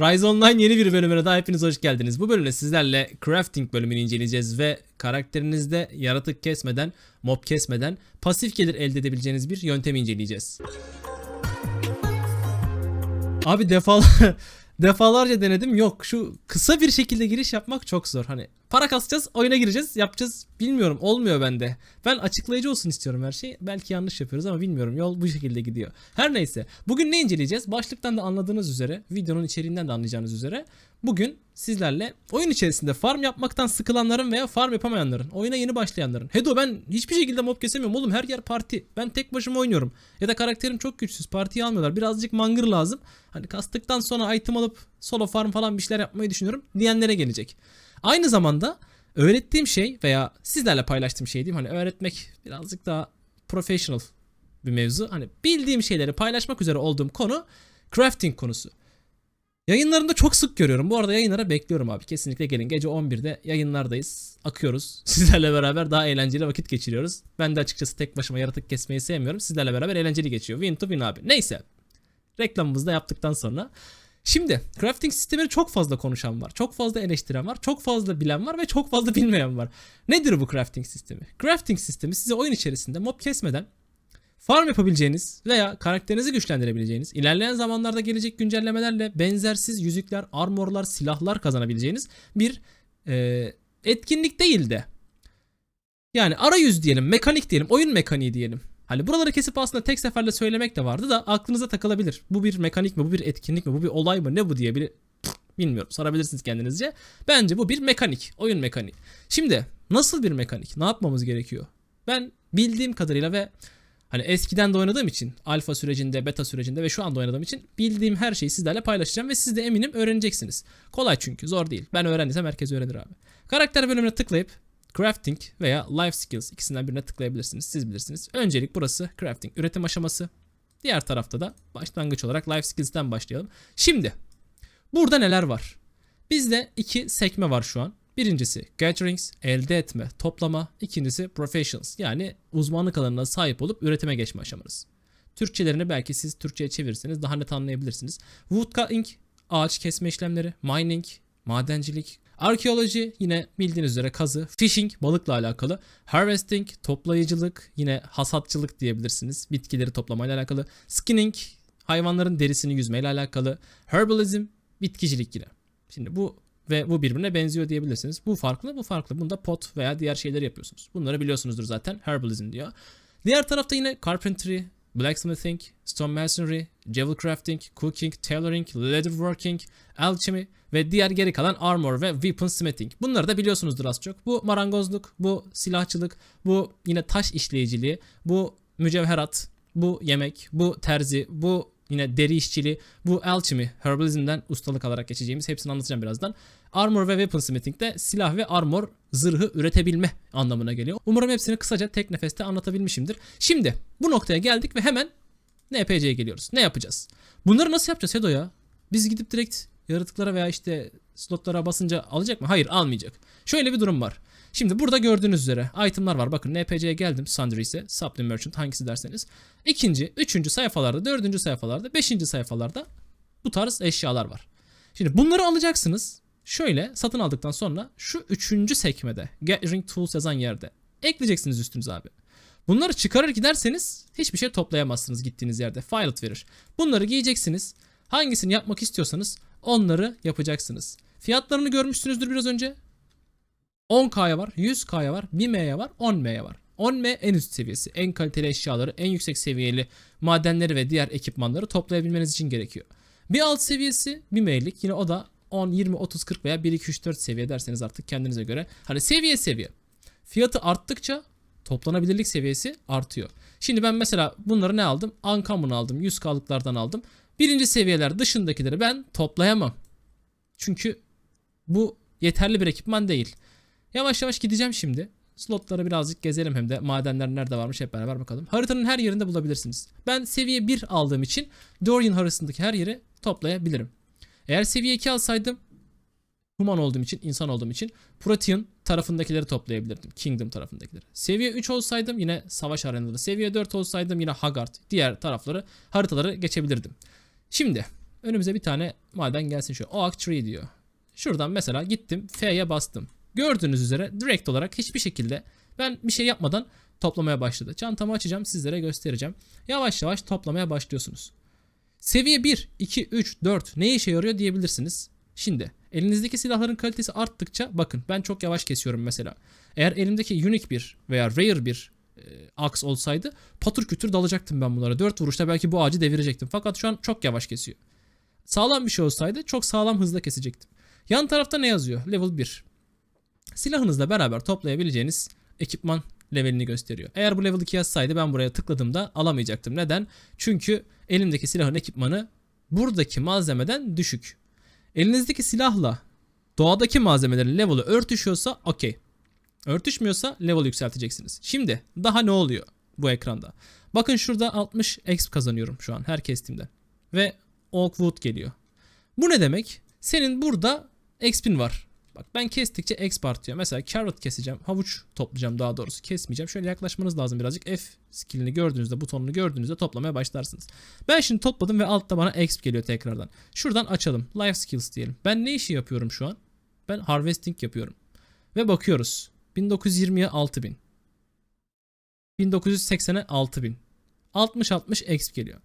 Rise Online yeni bir bölümüne daha hepiniz hoş geldiniz. Bu bölümde sizlerle crafting bölümünü inceleyeceğiz ve karakterinizde yaratık kesmeden, mob kesmeden pasif gelir elde edebileceğiniz bir yöntemi inceleyeceğiz. Abi defal defalarca denedim yok şu kısa bir şekilde giriş yapmak çok zor. Hani para kasacağız, oyuna gireceğiz, yapacağız. Bilmiyorum olmuyor bende. Ben açıklayıcı olsun istiyorum her şey. Belki yanlış yapıyoruz ama bilmiyorum. Yol bu şekilde gidiyor. Her neyse. Bugün ne inceleyeceğiz? Başlıktan da anladığınız üzere, videonun içeriğinden de anlayacağınız üzere bugün sizlerle oyun içerisinde farm yapmaktan sıkılanların veya farm yapamayanların, oyuna yeni başlayanların. Hedo ben hiçbir şekilde mob kesemiyorum oğlum her yer parti. Ben tek başıma oynuyorum. Ya da karakterim çok güçsüz. Partiyi almıyorlar. Birazcık mangır lazım. Hani kastıktan sonra item alıp solo farm falan bir şeyler yapmayı düşünüyorum diyenlere gelecek. Aynı zamanda öğrettiğim şey veya sizlerle paylaştığım şey diyeyim hani öğretmek birazcık daha professional bir mevzu. Hani bildiğim şeyleri paylaşmak üzere olduğum konu crafting konusu. Yayınlarında çok sık görüyorum. Bu arada yayınlara bekliyorum abi. Kesinlikle gelin. Gece 11'de yayınlardayız. Akıyoruz. Sizlerle beraber daha eğlenceli vakit geçiriyoruz. Ben de açıkçası tek başıma yaratık kesmeyi sevmiyorum. Sizlerle beraber eğlenceli geçiyor. Win to win abi. Neyse. Reklamımızı da yaptıktan sonra. Şimdi crafting sistemini çok fazla konuşan var. Çok fazla eleştiren var. Çok fazla bilen var ve çok fazla bilmeyen var. Nedir bu crafting sistemi? Crafting sistemi size oyun içerisinde mob kesmeden farm yapabileceğiniz veya karakterinizi güçlendirebileceğiniz, ilerleyen zamanlarda gelecek güncellemelerle benzersiz yüzükler, armorlar, silahlar kazanabileceğiniz bir e, etkinlik değil de yani arayüz diyelim, mekanik diyelim, oyun mekaniği diyelim. Hani buraları kesip aslında tek seferde söylemek de vardı da aklınıza takılabilir. Bu bir mekanik mi, bu bir etkinlik mi, bu bir olay mı, ne bu diye bir bilmiyorum sorabilirsiniz kendinizce. Bence bu bir mekanik, oyun mekaniği. Şimdi nasıl bir mekanik? Ne yapmamız gerekiyor? Ben bildiğim kadarıyla ve Hani eskiden de oynadığım için alfa sürecinde, beta sürecinde ve şu anda oynadığım için bildiğim her şeyi sizlerle paylaşacağım ve siz de eminim öğreneceksiniz. Kolay çünkü zor değil. Ben öğrendiysem herkes öğrenir abi. Karakter bölümüne tıklayıp crafting veya life skills ikisinden birine tıklayabilirsiniz. Siz bilirsiniz. Öncelik burası crafting üretim aşaması. Diğer tarafta da başlangıç olarak life skills'ten başlayalım. Şimdi burada neler var? Bizde iki sekme var şu an. Birincisi gatherings, elde etme, toplama. İkincisi professionals yani uzmanlık alanına sahip olup üretime geçme aşamanız. Türkçelerini belki siz Türkçe'ye çevirirseniz daha net anlayabilirsiniz. Woodcutting, ağaç kesme işlemleri, mining, madencilik, arkeoloji yine bildiğiniz üzere kazı, fishing balıkla alakalı, harvesting toplayıcılık yine hasatçılık diyebilirsiniz. Bitkileri toplamayla alakalı, skinning hayvanların derisini yüzmeyle alakalı, herbalism bitkicilik yine. Şimdi bu ve bu birbirine benziyor diyebilirsiniz. Bu farklı, bu farklı. Bunda pot veya diğer şeyleri yapıyorsunuz. Bunları biliyorsunuzdur zaten. Herbalism diyor. Diğer tarafta yine carpentry, blacksmithing, stonemasonry, jewel crafting, cooking, tailoring, leatherworking, alchemy ve diğer geri kalan armor ve weapon smithing. Bunları da biliyorsunuzdur az çok. Bu marangozluk, bu silahçılık, bu yine taş işleyiciliği, bu mücevherat, bu yemek, bu terzi, bu yine deri işçiliği, bu alchemy, herbalism'den ustalık alarak geçeceğimiz hepsini anlatacağım birazdan. Armor ve weapon smithing de silah ve armor zırhı üretebilme anlamına geliyor. Umarım hepsini kısaca tek nefeste anlatabilmişimdir. Şimdi bu noktaya geldik ve hemen NPC'ye geliyoruz. Ne yapacağız? Bunları nasıl yapacağız Hedo ya? Biz gidip direkt yaratıklara veya işte slotlara basınca alacak mı? Hayır almayacak. Şöyle bir durum var. Şimdi burada gördüğünüz üzere itemlar var. Bakın NPC'ye geldim. Sundry ise Supply Merchant hangisi derseniz. İkinci, üçüncü sayfalarda, dördüncü sayfalarda, beşinci sayfalarda bu tarz eşyalar var. Şimdi bunları alacaksınız. Şöyle satın aldıktan sonra şu üçüncü sekmede Gathering Tools yazan yerde ekleyeceksiniz üstünüze abi. Bunları çıkarır giderseniz hiçbir şey toplayamazsınız gittiğiniz yerde. Filet verir. Bunları giyeceksiniz. Hangisini yapmak istiyorsanız onları yapacaksınız. Fiyatlarını görmüşsünüzdür biraz önce. 10K'ya var, 100K'ya var, 1M'ye var, 10M'ye var. 10M en üst seviyesi. En kaliteli eşyaları, en yüksek seviyeli madenleri ve diğer ekipmanları toplayabilmeniz için gerekiyor. Bir alt seviyesi 1M'lik. Yine o da 10, 20, 30, 40 veya 1, 2, 3, 4 seviye derseniz artık kendinize göre. Hani seviye seviye. Fiyatı arttıkça toplanabilirlik seviyesi artıyor. Şimdi ben mesela bunları ne aldım? Uncommon aldım. 100K'lıklardan aldım. Birinci seviyeler dışındakileri ben toplayamam. Çünkü bu yeterli bir ekipman değil. Yavaş yavaş gideceğim şimdi. Slotları birazcık gezelim hem de madenler nerede varmış hep beraber bakalım. Haritanın her yerinde bulabilirsiniz. Ben seviye 1 aldığım için Dorian haritasındaki her yeri toplayabilirim. Eğer seviye 2 alsaydım human olduğum için, insan olduğum için Protean tarafındakileri toplayabilirdim. Kingdom tarafındakileri. Seviye 3 olsaydım yine savaş arenaları. Seviye 4 olsaydım yine Haggard. Diğer tarafları, haritaları geçebilirdim. Şimdi Önümüze bir tane maden gelsin şu. Oak Tree diyor. Şuradan mesela gittim F'ye bastım. Gördüğünüz üzere direkt olarak hiçbir şekilde ben bir şey yapmadan toplamaya başladı. Çantamı açacağım sizlere göstereceğim. Yavaş yavaş toplamaya başlıyorsunuz. Seviye 1, 2, 3, 4 ne işe yarıyor diyebilirsiniz. Şimdi elinizdeki silahların kalitesi arttıkça bakın ben çok yavaş kesiyorum mesela. Eğer elimdeki unique bir veya rare bir e, aks olsaydı patır kütür dalacaktım ben bunlara. 4 vuruşta belki bu ağacı devirecektim. Fakat şu an çok yavaş kesiyor. Sağlam bir şey olsaydı çok sağlam hızla kesecektim. Yan tarafta ne yazıyor? Level 1. Silahınızla beraber toplayabileceğiniz ekipman levelini gösteriyor. Eğer bu level 2 yazsaydı ben buraya tıkladığımda alamayacaktım. Neden? Çünkü elimdeki silahın ekipmanı buradaki malzemeden düşük. Elinizdeki silahla doğadaki malzemelerin level'ı örtüşüyorsa okey. Örtüşmüyorsa level yükselteceksiniz. Şimdi daha ne oluyor bu ekranda? Bakın şurada 60 exp kazanıyorum şu an her kestiğimde. Ve Oakwood geliyor. Bu ne demek? Senin burada exp'in var. Bak ben kestikçe exp artıyor. Mesela carrot keseceğim. Havuç toplayacağım daha doğrusu. Kesmeyeceğim. Şöyle yaklaşmanız lazım birazcık. F skillini gördüğünüzde, butonunu gördüğünüzde toplamaya başlarsınız. Ben şimdi topladım ve altta bana exp geliyor tekrardan. Şuradan açalım. Life skills diyelim. Ben ne işi yapıyorum şu an? Ben harvesting yapıyorum. Ve bakıyoruz. 1920'ye 6000. 1980'e 6000. 60-60 exp geliyor.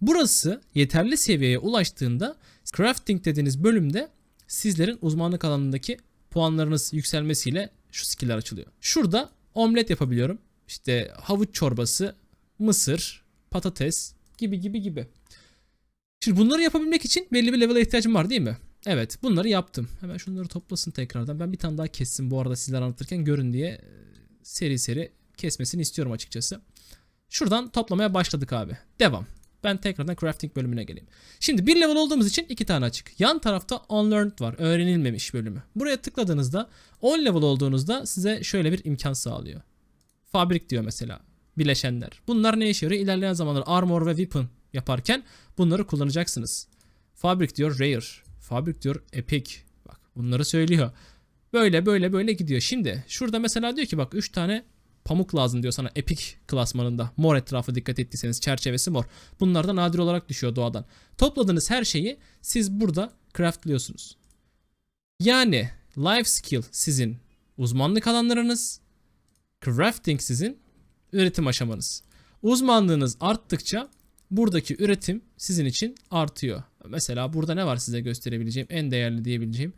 Burası yeterli seviyeye ulaştığında crafting dediğiniz bölümde sizlerin uzmanlık alanındaki puanlarınız yükselmesiyle şu skill'ler açılıyor. Şurada omlet yapabiliyorum. İşte havuç çorbası, mısır, patates gibi gibi gibi. Şimdi bunları yapabilmek için belli bir level'a ihtiyacım var değil mi? Evet bunları yaptım. Hemen şunları toplasın tekrardan. Ben bir tane daha kessin bu arada sizler anlatırken görün diye e, seri seri kesmesini istiyorum açıkçası. Şuradan toplamaya başladık abi. Devam. Ben tekrardan crafting bölümüne geleyim. Şimdi bir level olduğumuz için iki tane açık. Yan tarafta unlearned var. Öğrenilmemiş bölümü. Buraya tıkladığınızda 10 level olduğunuzda size şöyle bir imkan sağlıyor. Fabrik diyor mesela. Bileşenler. Bunlar ne işe yarıyor? İlerleyen zamanlar armor ve weapon yaparken bunları kullanacaksınız. Fabrik diyor rare. Fabrik diyor epic. Bak bunları söylüyor. Böyle böyle böyle gidiyor. Şimdi şurada mesela diyor ki bak 3 tane pamuk lazım diyor sana Epic klasmanında. Mor etrafı dikkat ettiyseniz çerçevesi mor. Bunlar da nadir olarak düşüyor doğadan. Topladığınız her şeyi siz burada craftliyorsunuz. Yani life skill sizin uzmanlık alanlarınız, crafting sizin üretim aşamanız. Uzmanlığınız arttıkça buradaki üretim sizin için artıyor. Mesela burada ne var size gösterebileceğim en değerli diyebileceğim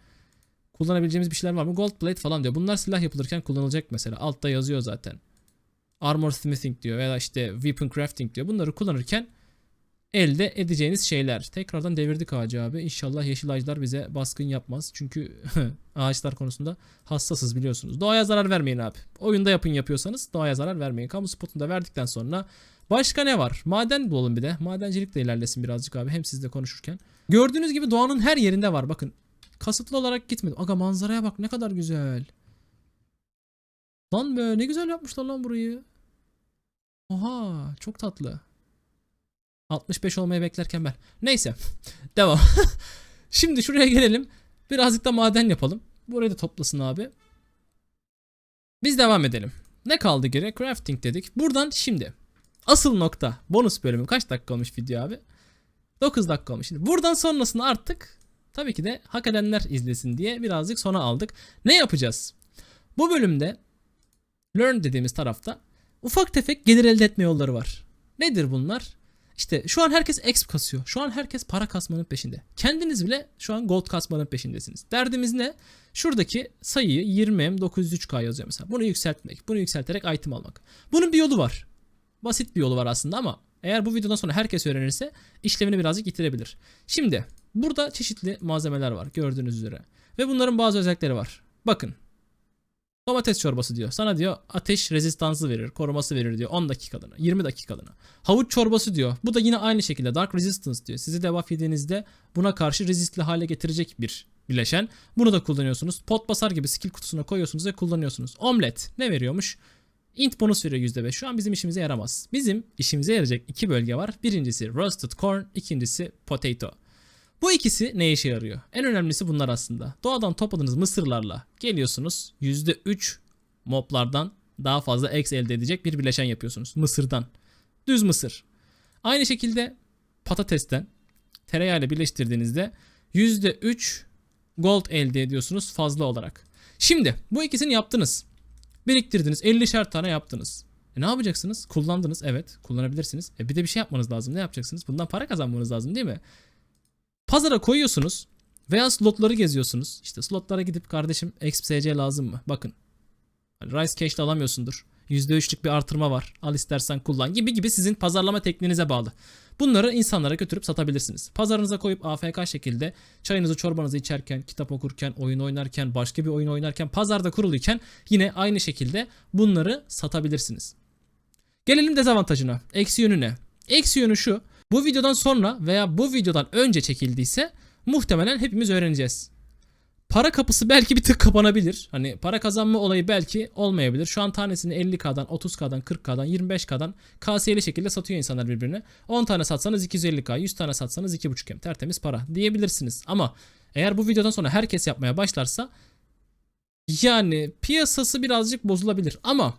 kullanabileceğimiz bir şeyler var mı? Gold plate falan diyor. Bunlar silah yapılırken kullanılacak mesela. Altta yazıyor zaten. Armor smithing diyor veya işte weapon crafting diyor. Bunları kullanırken elde edeceğiniz şeyler. Tekrardan devirdik ağacı abi. İnşallah yeşil ağaçlar bize baskın yapmaz. Çünkü ağaçlar konusunda hassasız biliyorsunuz. Doğaya zarar vermeyin abi. Oyunda yapın yapıyorsanız doğaya zarar vermeyin. Kamu spotunda verdikten sonra başka ne var? Maden bulalım bir de. Madencilik de ilerlesin birazcık abi. Hem sizle konuşurken. Gördüğünüz gibi doğanın her yerinde var. Bakın kasıtlı olarak gitmedim. Aga manzaraya bak ne kadar güzel. Lan be ne güzel yapmışlar lan burayı. Oha çok tatlı. 65 olmayı beklerken ben. Neyse. Devam. Şimdi şuraya gelelim. Birazcık da maden yapalım. Burayı da toplasın abi. Biz devam edelim. Ne kaldı geri? Crafting dedik. Buradan şimdi. Asıl nokta. Bonus bölümü. Kaç dakika olmuş video abi? 9 dakika olmuş. Şimdi buradan sonrasını artık Tabii ki de hak edenler izlesin diye birazcık sona aldık. Ne yapacağız? Bu bölümde learn dediğimiz tarafta ufak tefek gelir elde etme yolları var. Nedir bunlar? İşte şu an herkes exp kasıyor. Şu an herkes para kasmanın peşinde. Kendiniz bile şu an gold kasmanın peşindesiniz. Derdimiz ne? Şuradaki sayıyı 20M 903K yazıyor mesela. Bunu yükseltmek. Bunu yükselterek item almak. Bunun bir yolu var. Basit bir yolu var aslında ama eğer bu videodan sonra herkes öğrenirse işlevini birazcık yitirebilir. Şimdi Burada çeşitli malzemeler var gördüğünüz üzere. Ve bunların bazı özellikleri var. Bakın. Domates çorbası diyor. Sana diyor ateş rezistansı verir, koruması verir diyor 10 dakikalığına, 20 dakikalığına. Havuç çorbası diyor. Bu da yine aynı şekilde dark resistance diyor. Sizi debuff yediğinizde buna karşı rezistli hale getirecek bir bileşen. Bunu da kullanıyorsunuz. Pot basar gibi skill kutusuna koyuyorsunuz ve kullanıyorsunuz. Omlet ne veriyormuş? Int bonus veriyor %5. Şu an bizim işimize yaramaz. Bizim işimize yarayacak iki bölge var. Birincisi roasted corn, ikincisi potato. Bu ikisi ne işe yarıyor? En önemlisi bunlar aslında. Doğadan topladığınız mısırlarla geliyorsunuz %3 moblardan daha fazla X elde edecek bir bileşen yapıyorsunuz. Mısırdan. Düz mısır. Aynı şekilde patatesten tereyağıyla birleştirdiğinizde %3 gold elde ediyorsunuz fazla olarak. Şimdi bu ikisini yaptınız. Biriktirdiniz 50'şer tane yaptınız. E ne yapacaksınız? Kullandınız evet kullanabilirsiniz. E bir de bir şey yapmanız lazım. Ne yapacaksınız? Bundan para kazanmanız lazım değil mi? Pazara koyuyorsunuz veya slotları geziyorsunuz. İşte slotlara gidip kardeşim XPSC lazım mı? Bakın. Hani Rise Cash'le alamıyorsundur. %3'lük bir artırma var. Al istersen kullan gibi gibi sizin pazarlama tekniğinize bağlı. Bunları insanlara götürüp satabilirsiniz. Pazarınıza koyup AFK şekilde çayınızı çorbanızı içerken, kitap okurken, oyun oynarken, başka bir oyun oynarken, pazarda kuruluyken yine aynı şekilde bunları satabilirsiniz. Gelelim dezavantajına, eksi yönüne. Eksi yönü şu. Bu videodan sonra veya bu videodan önce çekildiyse muhtemelen hepimiz öğreneceğiz. Para kapısı belki bir tık kapanabilir. Hani para kazanma olayı belki olmayabilir. Şu an tanesini 50k'dan, 30k'dan, 40k'dan, 25k'dan kasiyeli şekilde satıyor insanlar birbirine. 10 tane satsanız 250k, 100 tane satsanız 2.5m tertemiz para diyebilirsiniz. Ama eğer bu videodan sonra herkes yapmaya başlarsa yani piyasası birazcık bozulabilir. Ama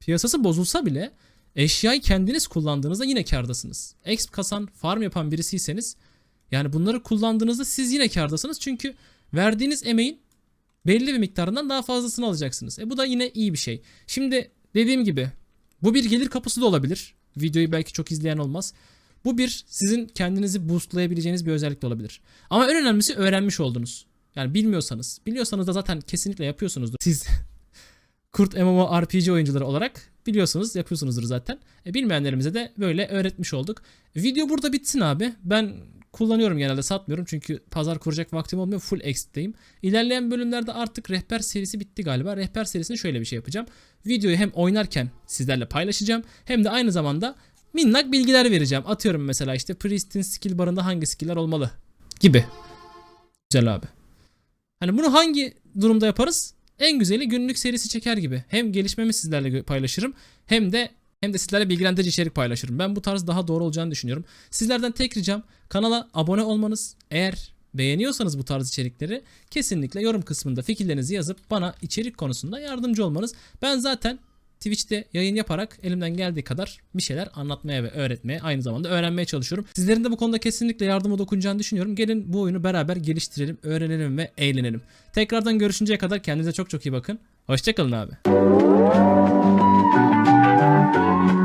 piyasası bozulsa bile eşyayı kendiniz kullandığınızda yine kardasınız. Exp kasan, farm yapan birisiyseniz yani bunları kullandığınızda siz yine kardasınız. Çünkü verdiğiniz emeğin belli bir miktarından daha fazlasını alacaksınız. E bu da yine iyi bir şey. Şimdi dediğim gibi bu bir gelir kapısı da olabilir. Videoyu belki çok izleyen olmaz. Bu bir sizin kendinizi boostlayabileceğiniz bir özellik de olabilir. Ama en önemlisi öğrenmiş oldunuz. Yani bilmiyorsanız, biliyorsanız da zaten kesinlikle yapıyorsunuzdur. Siz Kurt MMORPG oyuncuları olarak biliyorsunuz, yapıyorsunuzdur zaten. E, bilmeyenlerimize de böyle öğretmiş olduk. Video burada bitsin abi. Ben kullanıyorum genelde satmıyorum çünkü pazar kuracak vaktim olmuyor. Full X'teyim. İlerleyen bölümlerde artık rehber serisi bitti galiba. Rehber serisinde şöyle bir şey yapacağım. Videoyu hem oynarken sizlerle paylaşacağım hem de aynı zamanda minnak bilgiler vereceğim. Atıyorum mesela işte Priest'in skill barında hangi skill'ler olmalı gibi. Güzel abi. Hani bunu hangi durumda yaparız? En güzeli günlük serisi çeker gibi. Hem gelişmemi sizlerle paylaşırım hem de hem de sizlerle bilgilendirici içerik paylaşırım. Ben bu tarz daha doğru olacağını düşünüyorum. Sizlerden tek ricam kanala abone olmanız. Eğer beğeniyorsanız bu tarz içerikleri kesinlikle yorum kısmında fikirlerinizi yazıp bana içerik konusunda yardımcı olmanız. Ben zaten Twitch'te yayın yaparak elimden geldiği kadar bir şeyler anlatmaya ve öğretmeye aynı zamanda öğrenmeye çalışıyorum. Sizlerin de bu konuda kesinlikle yardıma dokunacağını düşünüyorum. Gelin bu oyunu beraber geliştirelim, öğrenelim ve eğlenelim. Tekrardan görüşünceye kadar kendinize çok çok iyi bakın. Hoşçakalın abi. Thank you.